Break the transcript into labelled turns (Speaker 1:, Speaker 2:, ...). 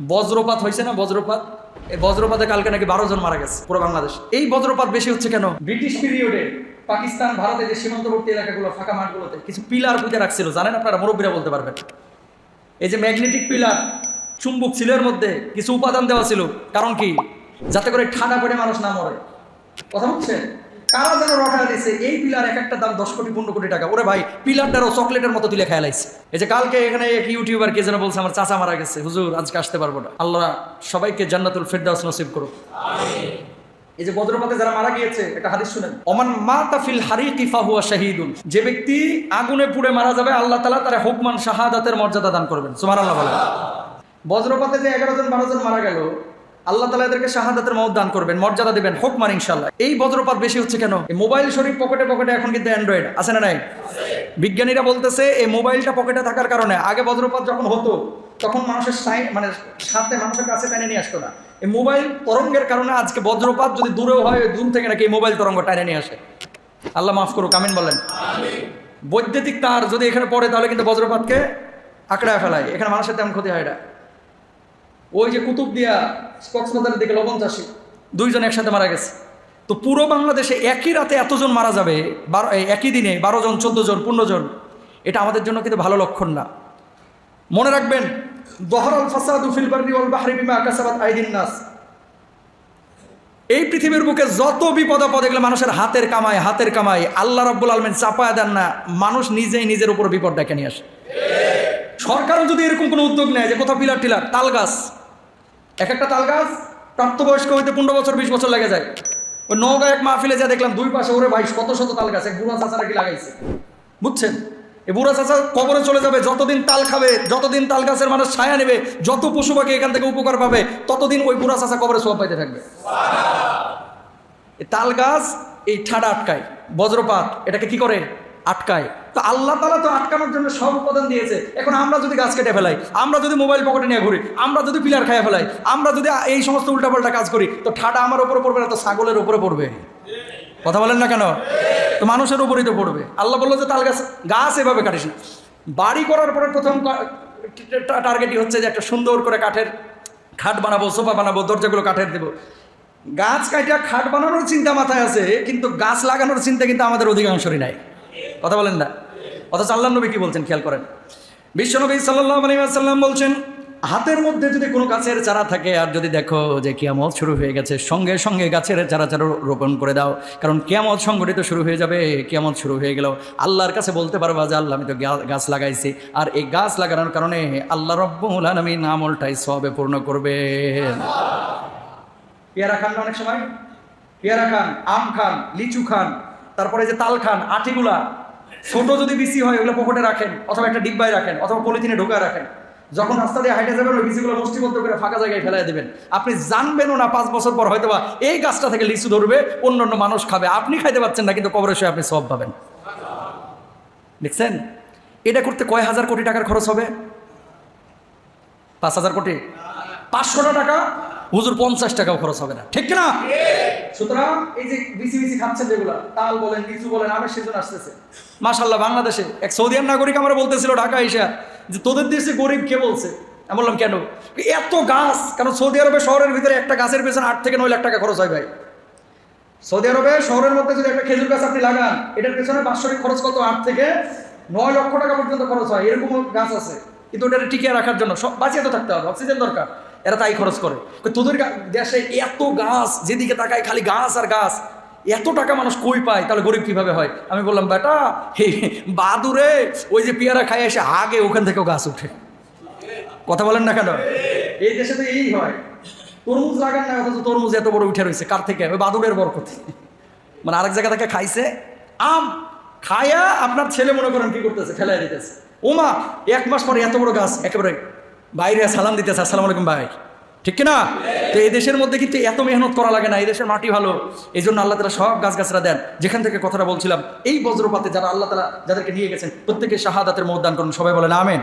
Speaker 1: বজ্রপাত হয়েছে না বজ্রপাত? এই বজ্রপাতে কালকে নাকি বারো জন মারা গেছে পুরো বাংলাদেশ। এই বজ্রপাত বেশি হচ্ছে কেন? ব্রিটিশ পিরিয়ডে পাকিস্তান, ভারতে যে সীমান্তবর্তী এলাকাগুলো, ফাঁকা মাঠগুলোতে কিছু পিলার পুঁতে রাখছিল। জানেন আপনারা, মুরব্বীরা বলতে পারবেন। এই যে ম্যাগনেটিক পিলার, চুম্বক ছিল এর মধ্যে, কিছু উপাদান দেওয়া ছিল। কারণ কি? যাতে করে ঠান্ডা পড়ে মানুষ না মরে। কথা হচ্ছে কারা যেন রটা দিছে এই পিলার এক একটা দাম দশ কোটি, পনেরো কোটি টাকা। ওরে ভাই, পিলারটারও চকলেটের মতো তুলে খেয়াল আইছে এই যে কালকে এখানে এক ইউটিউবার কে যেন বলছে, আমার চাচা মারা গেছে। হুজুর, আজকে আসতে পারব না। আল্লাহ সবাইকে জান্নাতুল ফেরদাউস নসিব করুক। এই যে বজ্রপাতে যারা মারা গিয়েছে, একটা হাদিস শুনেন। ওমান মা তাফিল হারিকি ফাহুয়া শাহিদুন। যে ব্যক্তি আগুনে পুড়ে মারা যাবে, আল্লাহ তালা তারা হুকমান শাহাদাতের মর্যাদা দান করবেন। সুবহানাল্লাহ বলেন। বজ্রপাতে যে এগারো জন, বারো জন মারা গেল আল্লাহ তালা এদেরকে শাহাদাতের মত দান করবেন, মর্যাদা দিবেন হুকমান ইনশাল্লাহ। এই বজ্রপাত বেশি হচ্ছে কেন? এই মোবাইল শরীফ পকেটে পকেটে এখন কিন্তু অ্যান্ড্রয়েড আছে না নাই? বিজ্ঞানীরা বলতেছে, এই মোবাইলটা পকেটে থাকার কারণে, আগে বজ্রপাত যখন হতো, তখন মানুষের সাই মানে সাথে মানুষের কাছে টেনে নিয়ে আসতো না। এই মোবাইল তরঙ্গের কারণে আজকে বজ্রপাত যদি দূরেও হয় দূর থেকে নাকি এই মোবাইল তরঙ্গ টেনে নিয়ে আসে। আল্লাহ মাফ করুক, আমিন বলেন। বৈদ্যুতিক তার যদি এখানে পড়ে, তাহলে কিন্তু বজ্রপাতকে আঁকড়ায় ফেলায়। এখানে মানুষের তেমন ক্ষতি হয় না। ওই যে কুতুব দিয়া কক্সবাজারের দিকে লবণ চাষি, দুইজন একসাথে মারা গেছে। তো পুরো বাংলাদেশে একই রাতে এতজন মারা যাবে, বারো একই দিনে বারো জন, চোদ্দ জন, পনেরো জন, এটা আমাদের জন্য কিন্তু ভালো লক্ষণ না। মনে রাখবেন, দহরাল ফাসাদু কাসাবাত আইদিন নাস। এই পৃথিবীর বুকে যত বিপদ আপদ, এগুলো মানুষের হাতের কামাই হাতের কামাই। আল্লাহ রব্বুল আলমেন চাপায় দেন না, মানুষ নিজেই নিজের উপর বিপদ ডেকে নিয়ে আসে। সরকারও যদি এরকম কোনো উদ্যোগ নেয় যে কোথাও পিলার টিলার, তাল গাছ এক একটা তাল গাছ প্রাপ্তবয়স্ক হইতে পনেরো বছর, বিশ বছর লেগে যায়। ওই নৌকা এক মাহফিলে যা দেখলাম, দুই পাশে ওরে ভাই, শত শত তাল গাছ এক বুড়া চাচারা কি লাগাইছে? বুঝছেন? এই বুড়া চাচা কবরে চলে যাবে, যতদিন তাল খাবে, যতদিন তাল গাছের মানুষ ছায়া নেবে, যত পশু পাখি এখান থেকে উপকার পাবে, ততদিন ওই বুড়া চাচা কবরে সোয়াব পাইতে থাকবে। তাল গাছ এই ঠাডা আটকায়। বজ্রপাত, এটাকে কি করে? আটকায়। তো আল্লাহ তালা তো আটকানোর জন্য সব উপাদান দিয়েছে। এখন আমরা যদি গাছ কেটে ফেলাই, আমরা যদি মোবাইল পকেটে নিয়ে ঘুরি, আমরা যদি পিলার খাইয়ে ফেলাই, আমরা যদি এই সমস্ত উল্টাপাল্টা কাজ করি, তো ঠাডা আমার উপরে পড়বে না, তো ছাগলের উপরে পড়বে। কথা বলেন না কেন? তো মানুষের উপরেই তো পড়বে। আল্লাহ বলল যে, তাল গাছ গাছ এভাবে কাটিস না। বাড়ি করার পরে প্রথম টার্গেটই হচ্ছে যে, একটা সুন্দর করে কাঠের খাট বানাবো, সোফা বানাবো, দরজাগুলো কাঠের দেবো। গাছ কাটিয়া খাট বানানোর চিন্তা মাথায় আছে, কিন্তু গাছ লাগানোর চিন্তা কিন্তু আমাদের অধিকাংশরই নাই। কথা বলেন না। অথচ আল্লাহ নবী কি বলছেন খেয়াল করেন। বিশ্বনবী সাল্লাহ আলাইসাল্লাম বলছেন, হাতের মধ্যে যদি কোনো গাছের চারা থাকে, আর যদি দেখো যে কিয়ামত শুরু হয়ে গেছে, সঙ্গে সঙ্গে গাছের চারা চারা রোপণ করে দাও। কারণ কিয়ামত সংগঠিত শুরু হয়ে যাবে, কিয়ামত শুরু হয়ে গেল আল্লাহর কাছে বলতে পারবা যে, আল্লাহ, আমি তো গাছ লাগাইছি। আর এই গাছ লাগানোর কারণে আল্লাহ রব্বুল আলমিন আমলটাই সবে পূর্ণ করবে। পেয়ারা খান অনেক সময়? পেয়ারা খান, আম খান, লিচু খান, তারপরে যে তাল খান আটিগুলা ছোট যদি বিসি হয়, ওগুলো পকেটে রাখেন, অথবা একটা ডিব্বায় রাখেন, অথবা পলিথিনে ঢোকায় রাখেন। যখন রাস্তা দিয়ে হাইটে যাবেন, ওই বিসিগুলো মুষ্টিবদ্ধ করে ফাঁকা জায়গায় ফেলাই দেবেন। আপনি জানবেনও না পাঁচ বছর পর হয়তো বা এই গাছটা থেকে লিচু ধরবে অন্য অন্য মানুষ খাবে। আপনি খাইতে পারছেন না, কিন্তু কবরে শুয়ে আপনি সব পাবেন। দেখছেন? এটা করতে কয় হাজার কোটি টাকার খরচ হবে? পাঁচ হাজার কোটি? পাঁচশোটা টাকা? হুজুর পঞ্চাশ টাকাও খরচ হবে না। ঠিক না সুতরাং এই যে বিসি বিসি খাচ্ছেন যেগুলা, তাল বলেন, লিচু বলেন, আমের সিজন আসতেছে। মাশাল্লাহ বাংলাদেশে এক সৌদিয়ান নাগরিক আমার বলতেছিল ঢাকা এসে যে, তোদের দেশে গরিব কে বলছে? আমি বললাম, কেন? এত গাছ, কারণ সৌদি আরবে শহরের ভিতরে একটা গাছের পেছনে আট থেকে নয় লাখ টাকা খরচ হয় ভাই। সৌদি আরবে শহরের মধ্যে যদি একটা খেজুর গাছ আপনি লাগান, এটার পেছনে বাৎসরিক খরচ কত? আট থেকে নয় লক্ষ টাকা পর্যন্ত খরচ হয় এরকম গাছ আছে। কিন্তু ওটা টিকিয়ে রাখার জন্য সব বাঁচিয়ে তো থাকতে হবে, অক্সিজেন দরকার। এরা তাই খরচ করে। তোদের দেশে এত গাছ, যেদিকে তাকায় খালি গাছ আর গাছ। এত টাকা মানুষ কই পায়? তাহলে গরিব কীভাবে হয়? আমি বললাম, বেটা বাদুরে ওই যে পেয়ারা খায় এসে আগে ওখান থেকেও গাছ উঠে কথা বলেন না কেন? এই দেশে তো এই হয়। তরমুজ লাগান না, অথচ তরমুজ এত বড় উঠে রয়েছে। কার থেকে? ওই বাদুরের বরকত। মানে আরেক জায়গা থেকে খাইছে। আম খায়া আপনার ছেলে মনে করেন কি করতেছে? ফেলাই দিতেছে। ওমা, এক মাস পরে এত বড় গাছ, একেবারে বাইরে সালাম দিতেছে, আসসালামু আলাইকুম ভাই। ঠিক কিনা? তো এই দেশের মধ্যে কিন্তু এত মেহনত করা লাগে না, এই দেশের মাটি ভালো, এই জন্য আল্লাহ তালা সব গাছগাছরা দেন। যেখান থেকে কথাটা বলছিলাম, এই বজ্রপাতে যারা আল্লাহ তালা যাদেরকে নিয়ে গেছেন, প্রত্যেকে শাহাদাতের মতদান করুন, সবাই বলেন, আমেন।